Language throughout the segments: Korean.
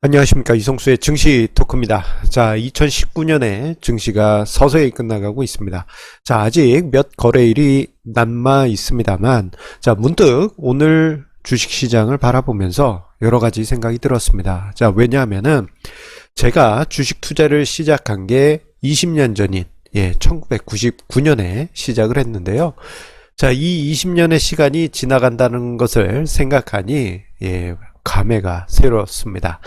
안녕하십니까 이성수의 증시 토크입니다. 자 2019년에 증시가 서서히 끝나가고 있습니다. 자 아직 몇 거래일이 남아 있습니다만 자 문득 오늘 주식시장을 바라보면서 여러 가지 생각이 들었습니다. 자 왜냐하면은 제가 주식 투자를 시작한 게 20년 전인 예 1999년에 시작을 했는데요. 자 이 20년의 시간이 지나간다는 것을 생각하니 예 감회가 새롭습니다.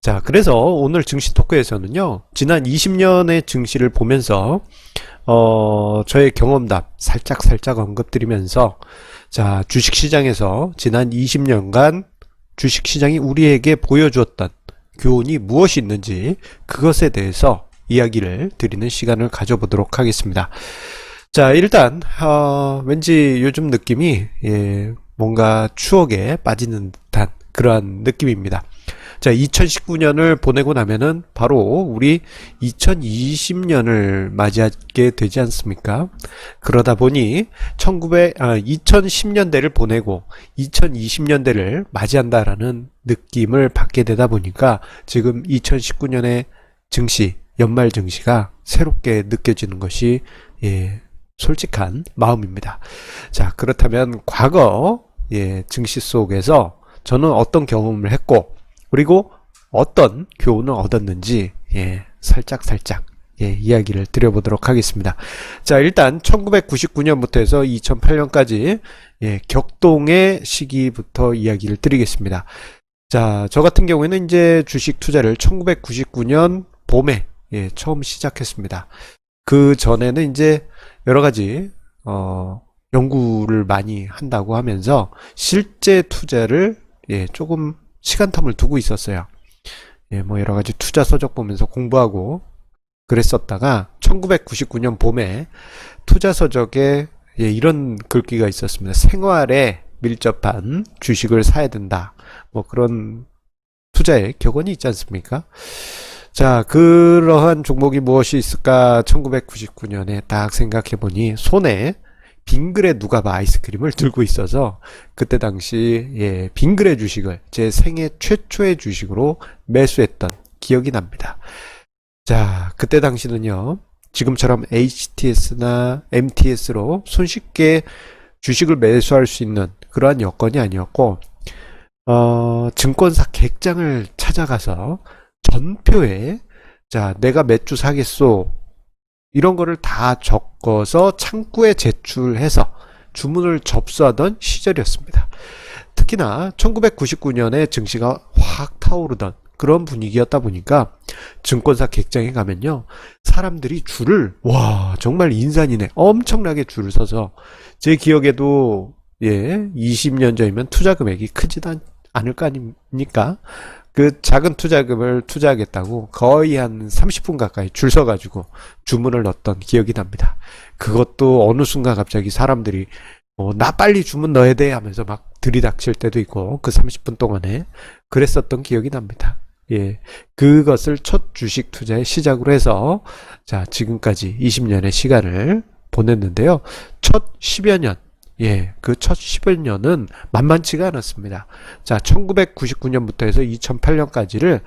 자, 그래서 오늘 증시 토크에서는요, 지난 20년의 증시를 보면서, 어, 저의 경험담 살짝 살짝 언급드리면서, 자, 주식시장에서 지난 20년간 주식시장이 우리에게 보여주었던 교훈이 무엇이 있는지 그것에 대해서 이야기를 드리는 시간을 가져보도록 하겠습니다. 자, 일단, 어, 왠지 요즘 느낌이, 예, 뭔가 추억에 빠지는 듯한 그러한 느낌입니다. 자, 2019년을 보내고 나면은 바로 우리 2020년을 맞이하게 되지 않습니까? 그러다 보니 1900, 아, 2010년대를 보내고 2020년대를 맞이한다라는 느낌을 받게 되다 보니까 지금 2019년의 증시, 연말 증시가 새롭게 느껴지는 것이 예, 솔직한 마음입니다. 자, 그렇다면 과거 예, 증시 속에서 저는 어떤 경험을 했고 그리고 어떤 교훈을 얻었는지 예, 살짝 살짝 예, 이야기를 드려보도록 하겠습니다. 자, 일단 1999년부터 해서 2008년까지 예, 격동의 시기부터 이야기를 드리겠습니다. 자, 저 같은 경우에는 이제 주식 투자를 1999년 봄에 예, 처음 시작했습니다. 그 전에는 이제 여러 가지 어, 연구를 많이 한다고 하면서 실제 투자를 예, 조금 시간텀을 두고 있었어요. 예, 뭐 여러 가지 투자 서적 보면서 공부하고 그랬었다가 1999년 봄에 투자 서적에 예, 이런 글귀가 있었습니다. 생활에 밀접한 주식을 사야 된다. 뭐 그런 투자의 격언이 있지 않습니까? 자, 그러한 종목이 무엇이 있을까? 1999년에 딱 생각해 보니 손에 빙그레 누가바 아이스크림을 들고 있어서 그때 당시 예, 빙그레 주식을 제 생애 최초의 주식으로 매수했던 기억이 납니다. 자, 그때 당시는요. 지금처럼 HTS나 MTS로 손쉽게 주식을 매수할 수 있는 그러한 여건이 아니었고 어, 증권사 객장을 찾아가서 전표에 자, 내가 몇 주 사겠소 이런 거를 다 적어서 창구에 제출해서 주문을 접수하던 시절이었습니다. 특히나 1999년에 증시가 확 타오르던 그런 분위기였다 보니까 증권사 객장에 가면요. 사람들이 줄을, 와, 정말 인산이네. 엄청나게 줄을 서서 제 기억에도 예, 20년 전이면 투자 금액이 크지도 않- 않을 거 아닙니까? 그 작은 투자금을 투자하겠다고 거의 한 30분 가까이 줄 서가지고 주문을 넣었던 기억이 납니다. 그것도 어느 순간 갑자기 사람들이 어, 나 빨리 주문 넣어야 돼 하면서 막 들이닥칠 때도 있고 그 30분 동안에 그랬었던 기억이 납니다. 예. 그것을 첫 주식 투자의 시작으로 해서 자, 지금까지 20년의 시간을 보냈는데요. 첫 10여 년 예, 그 첫 10여 년은 만만치가 않았습니다. 자, 1999년부터 해서 2008년까지를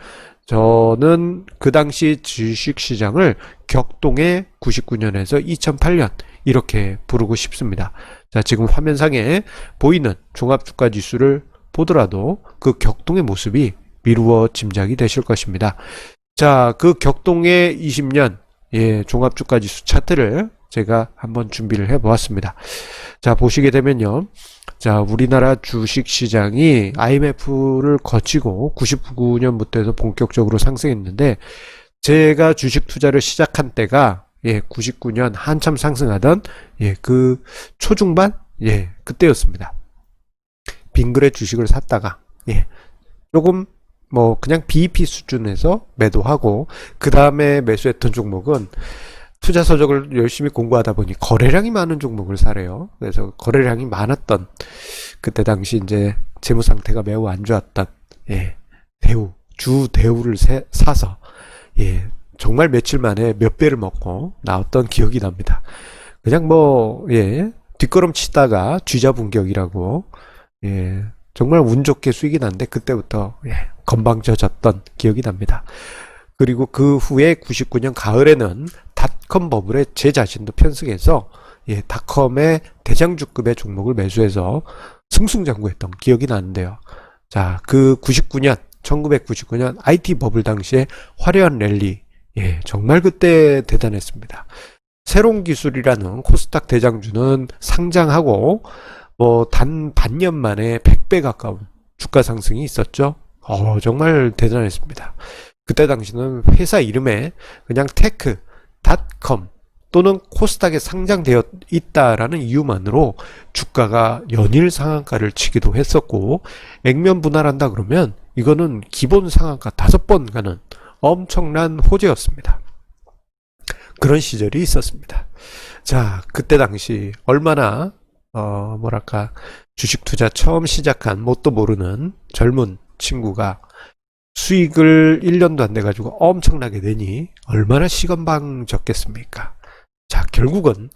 저는 그 당시 주식 시장을 격동의 99년에서 2008년 이렇게 부르고 싶습니다. 자, 지금 화면상에 보이는 종합주가 지수를 보더라도 그 격동의 모습이 미루어 짐작이 되실 것입니다. 자, 그 격동의 20년 예, 종합주가 지수 차트를 제가 한번 준비를 해 보았습니다. 자, 보시게 되면요. 자, 우리나라 주식 시장이 IMF를 거치고 99년부터 해서 본격적으로 상승했는데 제가 주식 투자를 시작한 때가 예, 99년 한참 상승하던 예, 그 초중반 예, 그때였습니다. 빙그레 주식을 샀다가 예, 조금 뭐 그냥 BEP 수준에서 매도하고 그 다음에 매수했던 종목은 투자 서적을 열심히 공부하다 보니 거래량이 많은 종목을 사래요. 그래서 거래량이 많았던 그때 당시 이제 재무 상태가 매우 안 좋았던 예, 대우 주 대우를 세- 사서 예, 정말 며칠 만에 몇 배를 먹고 나왔던 기억이 납니다. 그냥 뭐 예, 뒷걸음 치다가 쥐잡은 격이라고 예, 정말 운 좋게 수익이 났는데 그때부터 예, 건방져졌던 기억이 납니다. 그리고 그 후에 99년 가을에는 닷컴 버블에 제 자신도 편승해서 예, 닷컴의 대장주급의 종목을 매수해서 승승장구했던 기억이 나는데요. 자, 그 99년, 1999년 IT 버블 당시에 화려한 랠리, 예, 정말 그때 대단했습니다. 새로운 기술이라는 코스닥 대장주는 상장하고 뭐 단 반년 만에 100배 가까운 주가 상승이 있었죠. 어, 정말 대단했습니다. 그때 당시는 회사 이름에 그냥 테크, 닷컴 또는 코스닥에 상장되어 있다라는 이유만으로 주가가 연일 상한가를 치기도 했었고 액면 분할한다 그러면 이거는 기본 상한가 다섯 번 가는 엄청난 호재였습니다. 그런 시절이 있었습니다. 자, 그때 당시 얼마나 어 뭐랄까 주식 투자 처음 시작한 뭣도 모르는 젊은 친구가 수익을 1년도 안 돼가지고 엄청나게 내니 얼마나 시건방졌겠습니까? 자, 결국은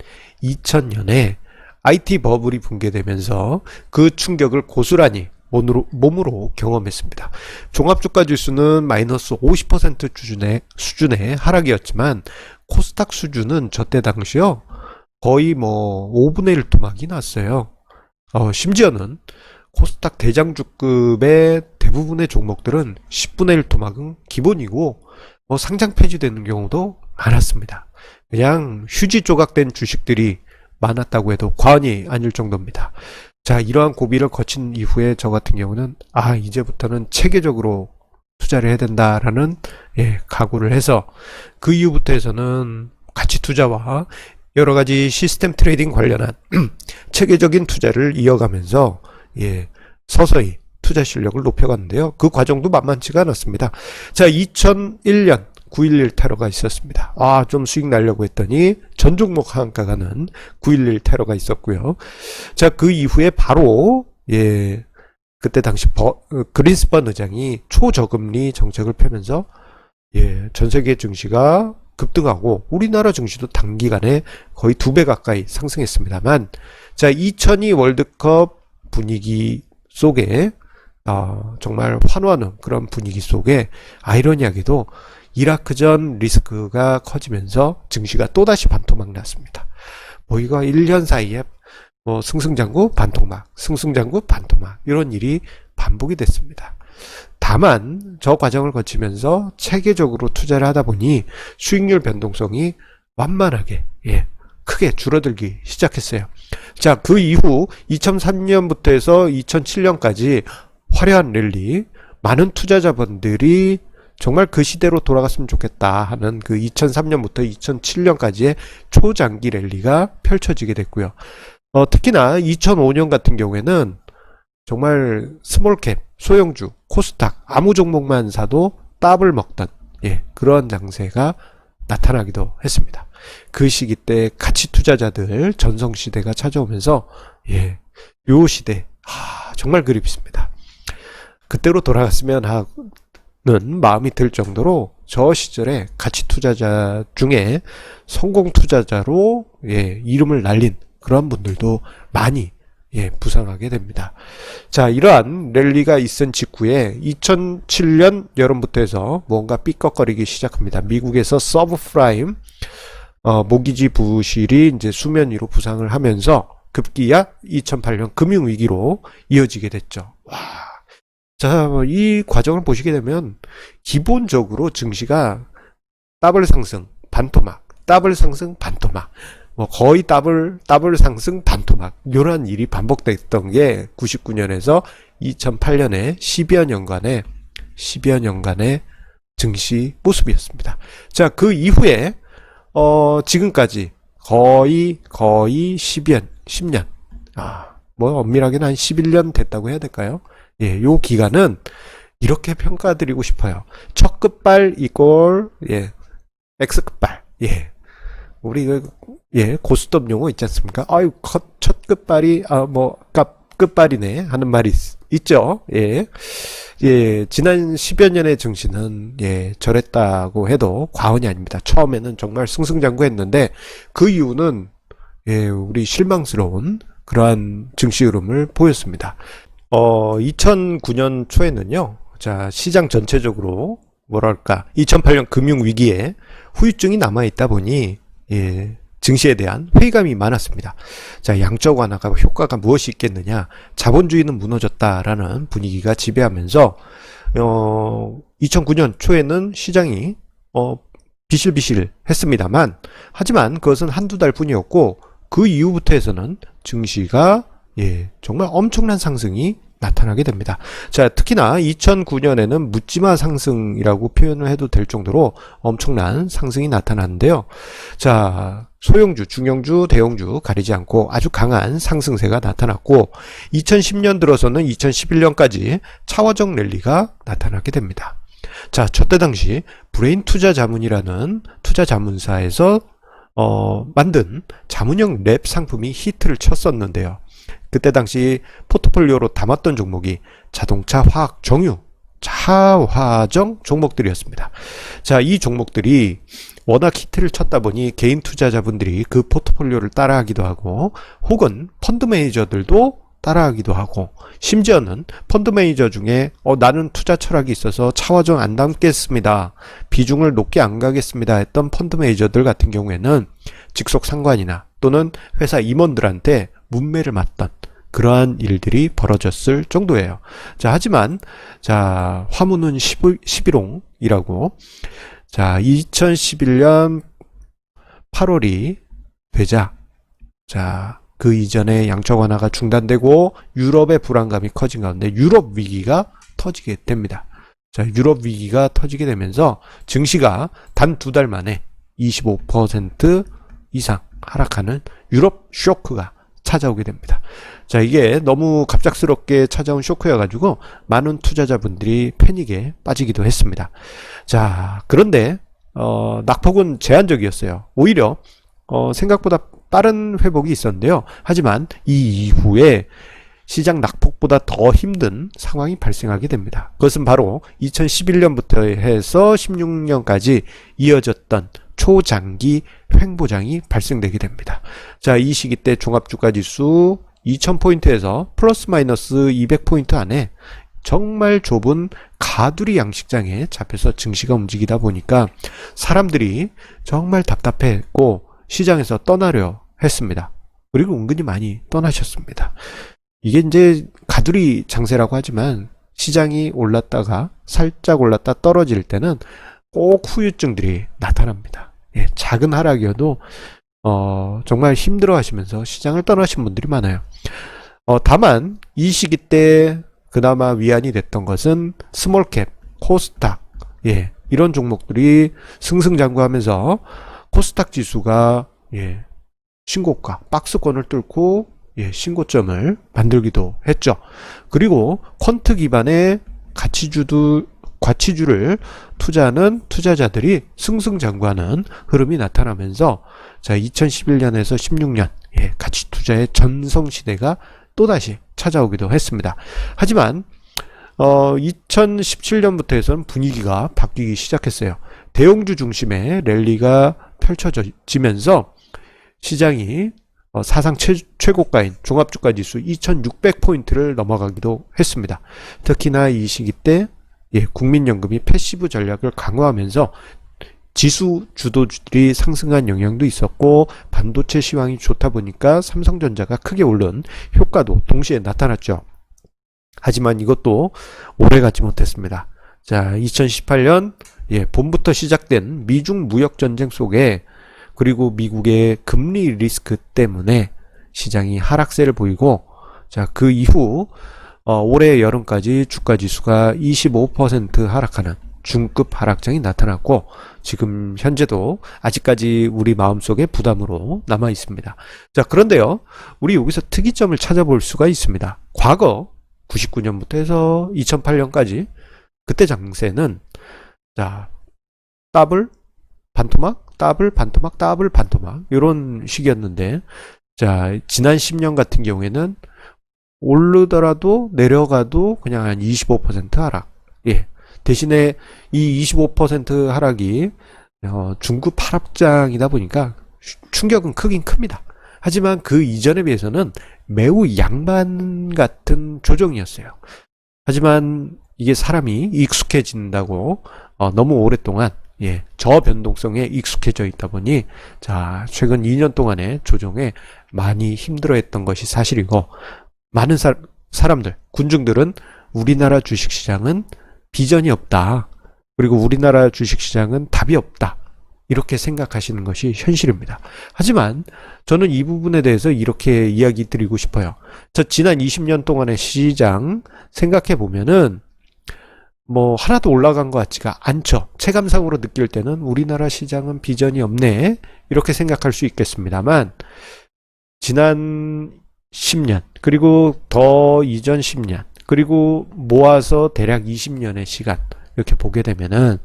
2000년에 IT 버블이 붕괴되면서 그 충격을 고스란히 몸으로, 몸으로 경험했습니다. 종합주가 지수는 마이너스 50% 수준의, 수준의 하락이었지만 코스닥 수준은 저때 당시요 거의 뭐 5분의 1 토막이 났어요. 어, 심지어는 코스닥 대장주급의 대부분의 종목들은 10분의 1 토막은 기본이고 뭐 상장 폐지되는 경우도 많았습니다. 그냥 휴지 조각된 주식들이 많았다고 해도 과언이 아닐 정도입니다. 자, 이러한 고비를 거친 이후에 저 같은 경우는 아, 이제부터는 체계적으로 투자를 해야 된다라는 예, 각오를 해서 그 이후부터 해서는 가치 투자와 여러 가지 시스템 트레이딩 관련한 체계적인 투자를 이어가면서 예, 서서히 투자 실력을 높여갔는데요. 그 과정도 만만치가 않았습니다. 자, 2001년 9.11 테러가 있었습니다. 아, 좀 수익 날려고 했더니 전 종목 하한가 가는 9.11 테러가 있었고요. 자, 그 이후에 바로 예, 그때 당시 버, 어, 그린스pan 의장이 초저금리 정책을 펴면서 예, 전 세계 증시가 급등하고 우리나라 증시도 단기간에 거의 두 배 가까이 상승했습니다만 자, 2002 월드컵 분위기 속에 어, 정말 환호하는 그런 분위기 속에 아이러니하게도 이라크전 리스크가 커지면서 증시가 또다시 반토막 났습니다. 뭐 이거 1년 사이에 뭐 승승장구 반토막, 승승장구 반토막 이런 일이 반복이 됐습니다. 다만 저 과정을 거치면서 체계적으로 투자를 하다 보니 수익률 변동성이 완만하게 예, 크게 줄어들기 시작했어요. 자, 그 이후 2003년부터 해서 2007년까지 화려한 랠리, 많은 투자자분들이 정말 그 시대로 돌아갔으면 좋겠다 하는 그 2003년부터 2007년까지의 초장기 랠리가 펼쳐지게 됐고요. 어, 특히나 2005년 같은 경우에는 정말 스몰캡, 소형주, 코스닥 아무 종목만 사도 따블 먹던 예, 그런 장세가 나타나기도 했습니다. 그 시기 때 가치 투자자들 전성 시대가 찾아오면서 예, 요 시대 하, 정말 그립습니다. 그때로 돌아갔으면 하는 마음이 들 정도로 저 시절에 가치 투자자 중에 성공 투자자로 예, 이름을 날린 그런 분들도 많이 예, 부상하게 됩니다. 자, 이러한 랠리가 있은 직후에 2007년 여름부터 해서 뭔가 삐걱거리기 시작합니다. 미국에서 서브프라임 어, 모기지 부실이 이제 수면 위로 부상을 하면서 급기야 2008년 금융위기로 이어지게 됐죠. 와. 자, 이 과정을 보시게 되면 기본적으로 증시가 더블 상승, 반토막, 더블 상승, 반토막, 뭐 거의 더블, 더블 상승, 반토막, 이런 일이 반복됐던 게 99년에서 2008년에 10여 년간의, 10여 년간의 증시 모습이었습니다. 자, 그 이후에 어, 지금까지 거의, 거의 10년, 10년. 아, 뭐, 엄밀하게는 한 11년 됐다고 해야 될까요? 예, 요 기간은 이렇게 평가드리고 싶어요. 첫 끝발 이꼴, 예, X 끝발, 예. 우리, 그, 예, 고스톱 용어 있지 않습니까? 아유, 컷, 첫 끝발이, 아, 뭐, 값, 끝발이네. 하는 말이 있, 죠 예. 예, 지난 10여 년의 증시는 예, 저랬다고 해도 과언이 아닙니다. 처음에는 정말 승승장구했는데 그 이유는 예, 우리 실망스러운 그러한 증시 흐름을 보였습니다. 어, 2009년 초에는요, 자, 시장 전체적으로, 뭐랄까, 2008년 금융위기에 후유증이 남아있다 보니, 예, 증시에 대한 회의감이 많았습니다. 자, 양적 완화가 효과가 무엇이 있겠느냐, 자본주의는 무너졌다라는 분위기가 지배하면서, 어, 2009년 초에는 시장이, 어, 비실비실 했습니다만, 하지만 그것은 한두 달 뿐이었고, 그 이후부터 해서는 증시가 예, 정말 엄청난 상승이 나타나게 됩니다. 자, 특히나 2009년에는 묻지마 상승이라고 표현을 해도 될 정도로 엄청난 상승이 나타났는데요. 자, 소형주, 중형주, 대형주 가리지 않고 아주 강한 상승세가 나타났고 2010년 들어서는 2011년까지 차화적 랠리가 나타나게 됩니다. 자, 저때 당시 브레인 투자 자문이라는 투자 자문사에서 어, 만든 자문형 랩 상품이 히트를 쳤었는데요. 그때 당시 포트폴리오로 담았던 종목이 자동차, 화학, 정유, 차화정 종목들이었습니다. 자, 이 종목들이 워낙 히트를 쳤다 보니 개인 투자자분들이 그 포트폴리오를 따라하기도 하고 혹은 펀드 매니저들도 따라하기도 하고 심지어는 펀드 매니저 중에 어, 나는 투자 철학이 있어서 차화정 안 담겠습니다. 비중을 높게 안 가겠습니다 했던 펀드 매니저들 같은 경우에는 직속 상관이나 또는 회사 임원들한테 문매를 맞던 그러한 일들이 벌어졌을 정도예요. 자, 하지만, 자, 화문은 11, 11홍이라고, 자, 2011년 8월이 되자, 자, 그 이전에 양적 완화가 중단되고 유럽의 불안감이 커진 가운데 유럽 위기가 터지게 됩니다. 자, 유럽 위기가 터지게 되면서 증시가 단 두 달 만에 25% 이상 하락하는 유럽 쇼크가 찾아오게 됩니다. 자, 이게 너무 갑작스럽게 찾아온 쇼크여가지고 많은 투자자분들이 패닉에 빠지기도 했습니다. 자, 그런데, 어, 낙폭은 제한적이었어요. 오히려, 어, 생각보다 빠른 회복이 있었는데요. 하지만 이 이후에 시장 낙폭보다 더 힘든 상황이 발생하게 됩니다. 그것은 바로 2011년부터 해서 16년까지 이어졌던 초장기 횡보장이 발생되게 됩니다. 자, 이 시기 때 종합주가 지수 2000포인트에서 플러스 마이너스 200포인트 안에 정말 좁은 가두리 양식장에 잡혀서 증시가 움직이다 보니까 사람들이 정말 답답했고 시장에서 떠나려 했습니다. 그리고 은근히 많이 떠나셨습니다. 이게 이제 가두리 장세라고 하지만 시장이 올랐다가 살짝 올랐다 떨어질 때는 꼭 후유증들이 나타납니다. 예, 작은 하락이어도 어, 정말 힘들어 하시면서 시장을 떠나신 분들이 많아요. 어, 다만 이 시기 때 그나마 위안이 됐던 것은 스몰캡, 코스닥, 예, 이런 종목들이 승승장구하면서 코스닥 지수가 예, 신고가, 박스권을 뚫고 예, 신고점을 만들기도 했죠. 그리고 퀀트 기반의 가치주도 가치주를 투자하는 투자자들이 승승장구하는 흐름이 나타나면서 자 2011년에서 16년 예, 가치 투자의 전성 시대가 또다시 찾아오기도 했습니다. 하지만 어, 2017년부터 해서는 분위기가 바뀌기 시작했어요. 대형주 중심의 랠리가 펼쳐지면서 시장이 어, 사상 최, 최고가인 종합주가 지수 2600포인트를 넘어가기도 했습니다. 특히나 이 시기 때 예, 국민연금이 패시브 전략을 강화하면서 지수 주도주들이 상승한 영향도 있었고 반도체 시황이 좋다 보니까 삼성전자가 크게 오른 효과도 동시에 나타났죠. 하지만 이것도 오래 가지 못했습니다. 자, 2018년 예, 봄부터 시작된 미중 무역 전쟁 속에 그리고 미국의 금리 리스크 때문에 시장이 하락세를 보이고 자, 그 이후 어, 올해 여름까지 주가 지수가 25% 하락하는 중급 하락장이 나타났고 지금 현재도 아직까지 우리 마음속에 부담으로 남아 있습니다. 자, 그런데요. 우리 여기서 특이점을 찾아볼 수가 있습니다. 과거 99년부터 해서 2008년까지 그때 장세는 자, 더블 반토막, 더블 반토막, 더블 반토막 이런 식이었는데 자, 지난 10년 같은 경우에는 오르더라도 내려가도 그냥 한 25% 하락. 예. 대신에 이 25% 하락이 어, 중급 하락장이다 보니까 충격은 크긴 큽니다. 하지만 그 이전에 비해서는 매우 양반 같은 조정이었어요. 하지만 이게 사람이 익숙해진다고 어, 너무 오랫동안 예, 저 변동성에 익숙해져 있다 보니 자, 최근 2년 동안의 조정에 많이 힘들어했던 것이 사실이고 많은 사, 사람들, 군중들은 우리나라 주식시장은 비전이 없다. 그리고 우리나라 주식시장은 답이 없다. 이렇게 생각하시는 것이 현실입니다. 하지만 저는 이 부분에 대해서 이렇게 이야기 드리고 싶어요. 저 지난 20년 동안의 시장 생각해 보면은 뭐 하나도 올라간 것 같지가 않죠. 체감상으로 느낄 때는 우리나라 시장은 비전이 없네. 이렇게 생각할 수 있겠습니다만 지난 10년 그리고 더 이전 10년 그리고 모아서 대략 20년의 시간 이렇게 보게 되면은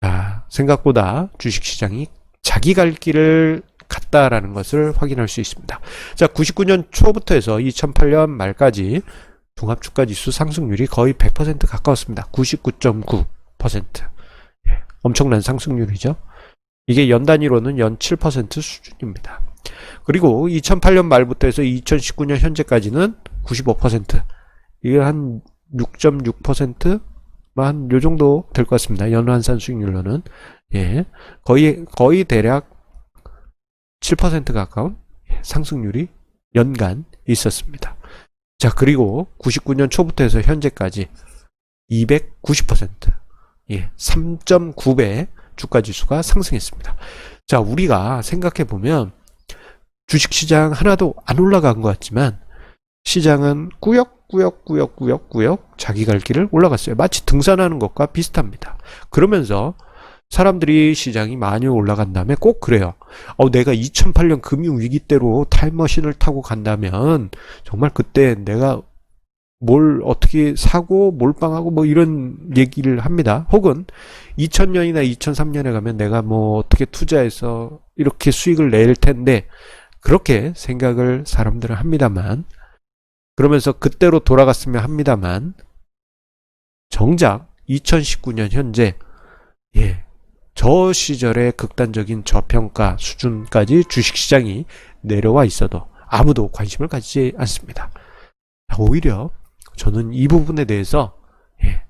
아, 생각보다 주식시장이 자기 갈 길을 갔다라는 것을 확인할 수 있습니다. 자, 99년 초부터 해서 2008년 말까지 종합주가지수 상승률이 거의 100% 가까웠습니다. 99.9%. 예, 엄청난 상승률이죠. 이게 연 단위로는 연 7% 수준입니다. 그리고 2008년 말부터 해서 2019년 현재까지는 95%. 이게 한 6.6%? 한 요 정도 될 것 같습니다. 연환산 수익률로는. 예. 거의, 거의 대략 7% 가까운 상승률이 연간 있었습니다. 자, 그리고 99년 초부터 해서 현재까지 290%. 예. 3.9배 주가 지수가 상승했습니다. 자, 우리가 생각해 보면 주식 시장 하나도 안 올라간 것 같지만 시장은 꾸역꾸역꾸역꾸역꾸역 자기 갈 길을 올라갔어요. 마치 등산하는 것과 비슷합니다. 그러면서 사람들이 시장이 많이 올라간 다음에 꼭 그래요. 어, 내가 2008년 금융위기 때로 타임머신을 타고 간다면 정말 그때 내가 뭘 어떻게 사고 몰빵하고 뭐 이런 얘기를 합니다. 혹은 2000년이나 2003년에 가면 내가 뭐 어떻게 투자해서 이렇게 수익을 낼 텐데 그렇게 생각을 사람들은 합니다만 그러면서 그때로 돌아갔으면 합니다만 정작 2019년 현재 예, 저 시절의 극단적인 저평가 수준까지 주식시장이 내려와 있어도 아무도 관심을 가지지 않습니다. 오히려 저는 이 부분에 대해서 예,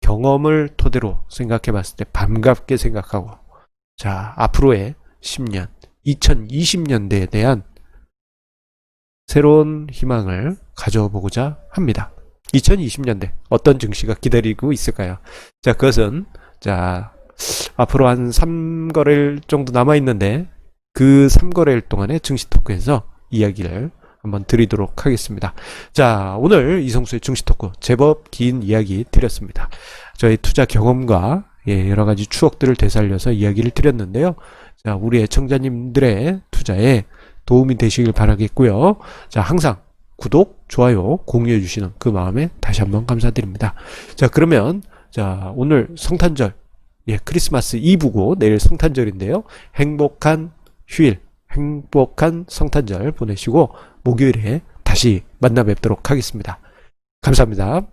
경험을 토대로 생각해 봤을 때 반갑게 생각하고 자 앞으로의 10년 2020년대에 대한 새로운 희망을 가져보고자 합니다. 2020년대 어떤 증시가 기다리고 있을까요? 자, 그것은 자 앞으로 한 3거래일 정도 남아 있는데 그 3거래일 동안의 증시 토크에서 이야기를 한번 드리도록 하겠습니다. 자, 오늘 이성수의 증시 토크 제법 긴 이야기 드렸습니다. 저의 투자 경험과 예, 여러 가지 추억들을 되살려서 이야기를 드렸는데요. 자, 우리 애청자님들의 투자에 도움이 되시길 바라겠고요. 자, 항상 구독, 좋아요, 공유해 주시는 그 마음에 다시 한번 감사드립니다. 자, 그러면 자, 오늘 성탄절 예, 크리스마스 이브고 내일 성탄절인데요. 행복한 휴일, 행복한 성탄절 보내시고 목요일에 다시 만나 뵙도록 하겠습니다. 감사합니다.